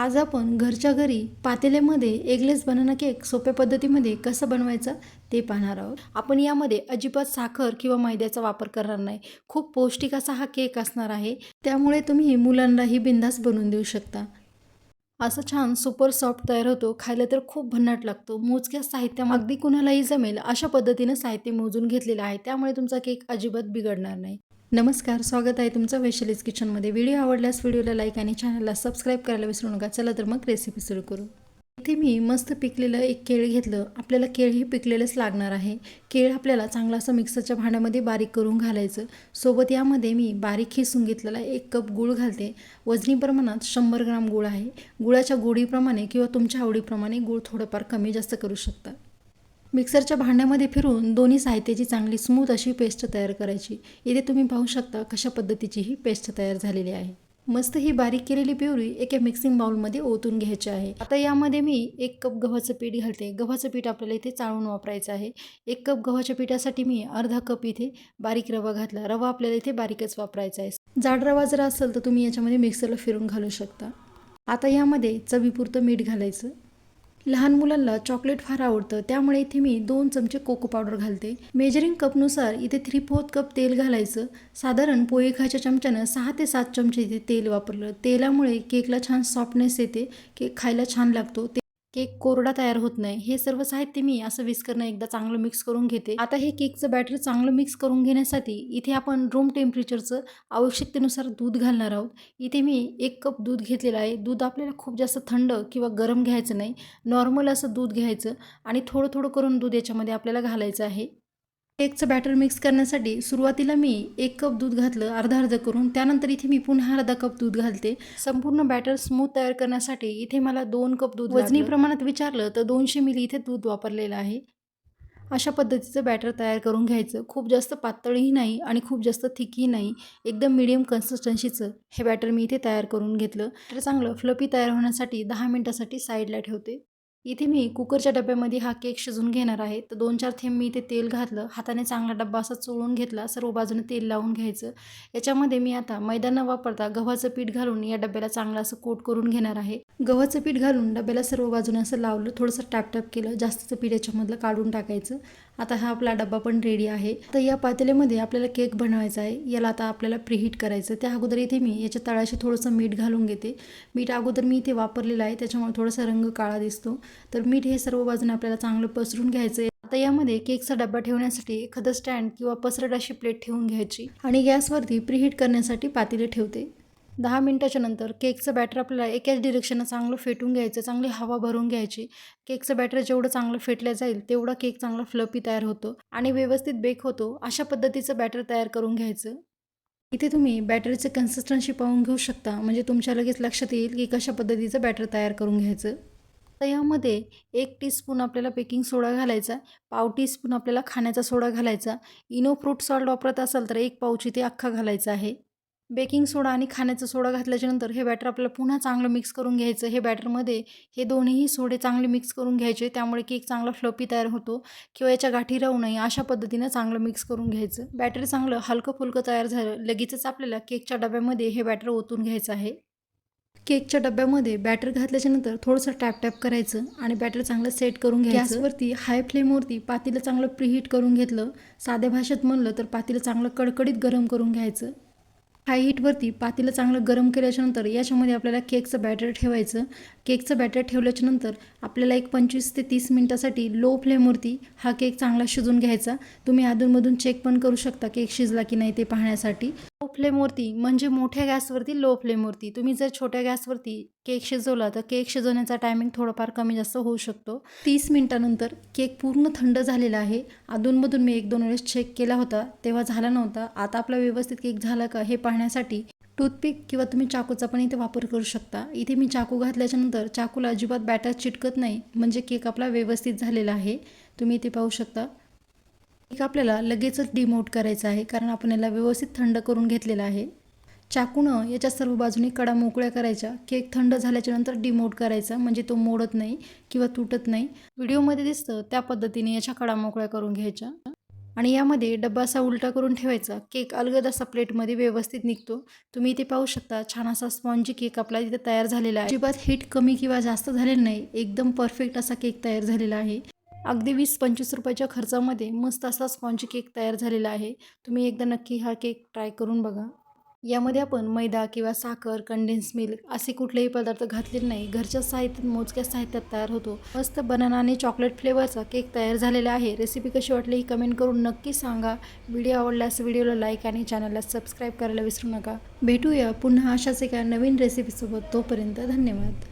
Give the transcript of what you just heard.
आज आपण घरच्या घरी पातेल्यामध्ये एगलेस बनाना केक सोप्या पद्धतीमध्ये कसं बनवायचं ते पाहणार आहोत. आपण यामध्ये अजिबात साखर किंवा मैद्याचा वापर करणार नाही. खूप पौष्टिक असा हा केक असणार आहे. त्यामुळे तुम्ही मुलांनाही बिंदास बनवून देऊ शकता. असं छान सुपर सॉफ्ट तयार होतो. खायला तर खूप भन्नाट लागतो. मोजक्या साहित्या अगदी कुणालाही जमेल अशा पद्धतीनं साहित्य मोजून घेतलेलं आहे. त्यामुळे तुमचा केक अजिबात बिघडणार नाही. नमस्कार स्वागत आहे तुमचं वैशालीज किचनमध्ये. व्हिडिओ आवडल्यास व्हिडिओला लाईक आणि चॅनलला सबस्क्राईब करायला विसरू नका. चला तर मग रेसिपी सुरू करू. इथे मी मस्त पिकलेलं एक केळ घेतलं. आपल्याला केळही पिकलेलंच लागणार आहे. केळ आपल्याला चांगलं असं मिक्सरच्या भांड्यामध्ये बारीक करून घालायचं. सोबत यामध्ये मी बारीक खिसून घेतलेला एक कप गूळ घालते. वजनी प्रमाणात शंभर ग्राम गूळ आहे. गुळाच्या गोडीप्रमाणे किंवा तुमच्या आवडीप्रमाणे गूळ थोडंफार कमी जास्त करू शकता. मिक्सरच्या भांड्यामध्ये फिरून दोन्ही साहित्याची चांगली स्मूथ अशी पेस्ट तयार करायची. इथे तुम्ही पाहू शकता कशा पद्धतीची ही पेस्ट तयार झालेली आहे. मस्त ही बारीक केलेली प्युरी एका मिक्सिंग बाउलमध्ये ओतून घ्यायची आहे. आता यामध्ये मी एक कप गव्हाचं पीठ घालते. गव्हाचं पीठ आपल्याला इथे चाळून वापरायचं आहे. एक कप गव्हाच्या पिठासाठी मी अर्धा कप इथे बारीक रवा घातला. रवा आपल्याला इथे बारीकच वापरायचा आहे. जाड रवा जर असेल तर तुम्ही याच्यामध्ये मिक्सरला फिरून घालू शकता. आता यामध्ये चवीपुरतं मीठ घालायचं. लहान मुलांना चॉकलेट फार आवडतं त्यामुळे इथे मी दोन चमचे कोको पावडर घालते. मेजरिंग कपनुसार इथे थ्री फोर्थ कप तेल घालायचं. साधारण पोहे खायच्या चमच्यानं सहा ते सात चमचे इथे तेल वापरलं. तेलामुळे केकला छान सॉफ्टनेस येते केक खायला छान लागतो. ते केक कोरडा तयार होत नाही. हे सर्व साहित्य मी असं विस्करनं एकदा चांगलं मिक्स करून घेते. आता हे केकचं बॅटर चांगलं मिक्स करून घेण्यासाठी इथे आपण रूम टेम्परेचरचं आवश्यकतेनुसार दूध घालणार आहोत. इथे मी एक कप दूध घेतलेलं आहे. दूध आपल्याला खूप जास्त थंड किंवा गरम घ्यायचं नाही. नॉर्मल असं दूध घ्यायचं आणि थोडं थोडं करून दूध याच्यामध्ये आपल्याला घालायचं आहे. केकचं बॅटर मिक्स करण्यासाठी सुरुवातीला मी एक कप दूध घातलं अर्धा अर्ध करून. त्यानंतर इथे मी पुन्हा अर्धा कप दूध घालते. संपूर्ण बॅटर स्मूथ तयार करण्यासाठी इथे मला दोन कप दूध वजनी प्रमाणात विचारलं तर दोनशे मिली इथे दूध वापरलेलं आहे. अशा पद्धतीचं बॅटर तयार करून घ्यायचं. खूप जास्त पातळही नाही आणि खूप जास्त थिकही नाही. एकदम मिडियम कन्सिस्टन्सीचं हे बॅटर मी इथे तयार करून घेतलं. तर चांगलं फ्लपी तयार होण्यासाठी दहा मिनटासाठी साईडला ठेवते. इथे मी कुकरच्या डब्यामध्ये हा केक शिजून घेणार आहे. तर दोन चार थेंब मी इथे तेल घातलं. हाताने चांगला डब्बा असा चोळून घेतला. सर्व बाजूने तेल लावून घ्यायचं. याच्यामध्ये मी आता मैदा न वापरता गव्हाचं पीठ घालून या डब्याला चांगलं असं कोट करून घेणार आहे. गव्हाचं पीठ घालून डब्याला सर्व बाजूने असं लावलं. थोडंसं टॅपटॅप केलं. जास्तीचं पीठ याच्यामधलं काढून टाकायचं. आता हा आपला डब्बा पण रेडी आहे. तर या पातेल्यामध्ये आपल्याला केक बनवायचा आहे. याला आता आपल्याला प्रीहीट करायचं. त्या अगोदर इथे मी याच्या तळाशी थोडंसं मीठ घालून घेते. मीठ अगोदर मी इथे वापरलेलं आहे. त्याच्यामुळे थोडासा रंग काळा दिसतो. तर मीठ हे सर्व बाजूने आपल्याला चांगलं पसरून घ्यायचं आहे आता यामध्ये केकचा डब्बा ठेवण्यासाठी एखादं स्टँड किंवा पसरट अशी प्लेट ठेवून घ्यायची आणि गॅसवरती प्रीहीट करण्यासाठी पातेले ठेवते. दहा मिनटाच्या नंतर केकचं बॅटर आपल्याला एकाच डिरेक्शननं चांगलं फेटून घ्यायचं चांगली हवा भरून घ्यायची. केकचं बॅटर जेवढं चांगलं फेटलं जाईल तेवढा केक चांगला फ्लपी तयार होतो आणि व्यवस्थित बेक होतो अशा पद्धतीचं बॅटर तयार करून घ्यायचं. इथे तुम्ही बॅटरीचं कन्सिस्टन्सी पाहून घेऊ शकता म्हणजे तुमच्या लगेच लक्षात येईल की कशा पद्धतीचं बॅटर तयार करून घ्यायचं. तर यामध्ये एक टीस्पून आपल्याला बेकिंग सोडा घालायचा पाव टीस्पून आपल्याला खाण्याचा सोडा घालायचा इनो फ्रूट सॉल्ट वापरत असाल तर एक पाऊच इथे अख्खा घालायचा आहे. बेकिंग सोडा आणि खाण्याचा सोडा घातल्याच्यानंतर हे बॅटर आपल्याला पुन्हा चांगलं मिक्स करून घ्यायचं. हे बॅटरमध्ये हे दोन्हीही सोडे चांगले मिक्स करून घ्यायचे त्यामुळे केक चांगला फ्लपी तयार होतो किंवा याच्या गाठी राहू नये अशा पद्धतीनं चांगलं मिक्स करून घ्यायचं. बॅटर चांगलं हलकं फुलकं तयार झालं लगेचच आपल्याला केकच्या डब्यामध्ये हे बॅटर ओतून घ्यायचं आहे. केकच्या डब्यामध्ये बॅटर घातल्याच्यानंतर थोडंसं टॅप टॅप करायचं आणि बॅटर चांगलं सेट करून घ्यायचं. गॅसवरती हाय फ्लेमवरती पातीला चांगलं प्रीहीट करून घेतलं. साध्या भाषेत म्हणलं तर पातीला चांगलं कडकडीत गरम करून घ्यायचं. हाय हीटवरती पातीला चांगलं गरम केल्याच्यानंतर याच्यामध्ये आपल्याला केकचं बॅटर ठेवायचं. केकचं बॅटर ठेवल्याच्यानंतर आपल्याला एक पंचवीस ते तीस मिनटासाठी लो फ्लेमवरती हा केक चांगला शिजून घ्यायचा. तुम्ही अधूनमधून चेक पण करू शकता केक शिजला की नाही ते पाहण्यासाठी. फ्लेमवरती म्हणजे मोठ्या गॅसवरती लो फ्लेमवरती. तुम्ही जर छोट्या गॅसवरती केक शिजवला तर केक शिजवण्याचा टायमिंग थोडंफार कमी जास्त होऊ शकतो. तीस मिनटानंतर केक पूर्ण थंड झालेला आहे. अधूनमधून मी एक दोन वेळेस चेक केला होता तेव्हा झाला नव्हता. आता आपला व्यवस्थित केक झाला का हे पाहण्यासाठी टूथपिक किंवा तुम्ही चाकूचा पण इथे वापर करू शकता. इथे मी चाकू घातल्याच्यानंतर चाकूला अजिबात बॅटर चिटकत नाही म्हणजे केक आपला व्यवस्थित झालेला आहे. तुम्ही इथे पाहू शकता. केक आपल्याला लगेचच डिमोट करायचा आहे कारण आपण याला व्यवस्थित थंड करून घेतलेला आहे. चाकूनं याच्या सर्व बाजूने कडा मोकळ्या करायच्या केक थंड झाल्याच्यानंतर डिमोट करायचा म्हणजे तो मोडत नाही किंवा तुटत नाही. व्हिडिओमध्ये दिसतं त्या पद्धतीने याच्या कडा मोकळ्या करून घ्यायच्या. आणि यामध्ये डब्बा असा उलटा करून ठेवायचा. केक अलगद असा प्लेटमध्ये व्यवस्थित निघतो. तुम्ही इथे पाहू शकता छान असा स्पॉन्जी केक आपला इथे तयार झालेला आहे. अजिबात हीट कमी किंवा जास्त झालेलं नाही. एकदम परफेक्ट असा केक तयार झालेला आहे. अगदी वीस पंचवीस रुपयाच्या खर्चामध्ये मस्त असा स्पॉन्जी केक तयार झालेला आहे. तुम्ही एकदा नक्की हा केक ट्राय करून बघा. यामध्ये आपण मैदा किंवा साखर कंडेन्स मिल्क असे कुठलेही पदार्थ घातलेले नाही. घरच्या साहित्यात मोजक्या साहित्यात तयार होतो. मस्त बनाना आणि चॉकलेट फ्लेवरचा केक तयार झालेला आहे. रेसिपी कशी वाटली ही कमेंट करून नक्की सांगा. व्हिडिओ आवडल्यास व्हिडिओला लाईक आणि चॅनलला सबस्क्राईब करायला विसरू नका. भेटूया पुन्हा अशाच एका नवीन रेसिपीसोबत तोपर्यंत धन्यवाद.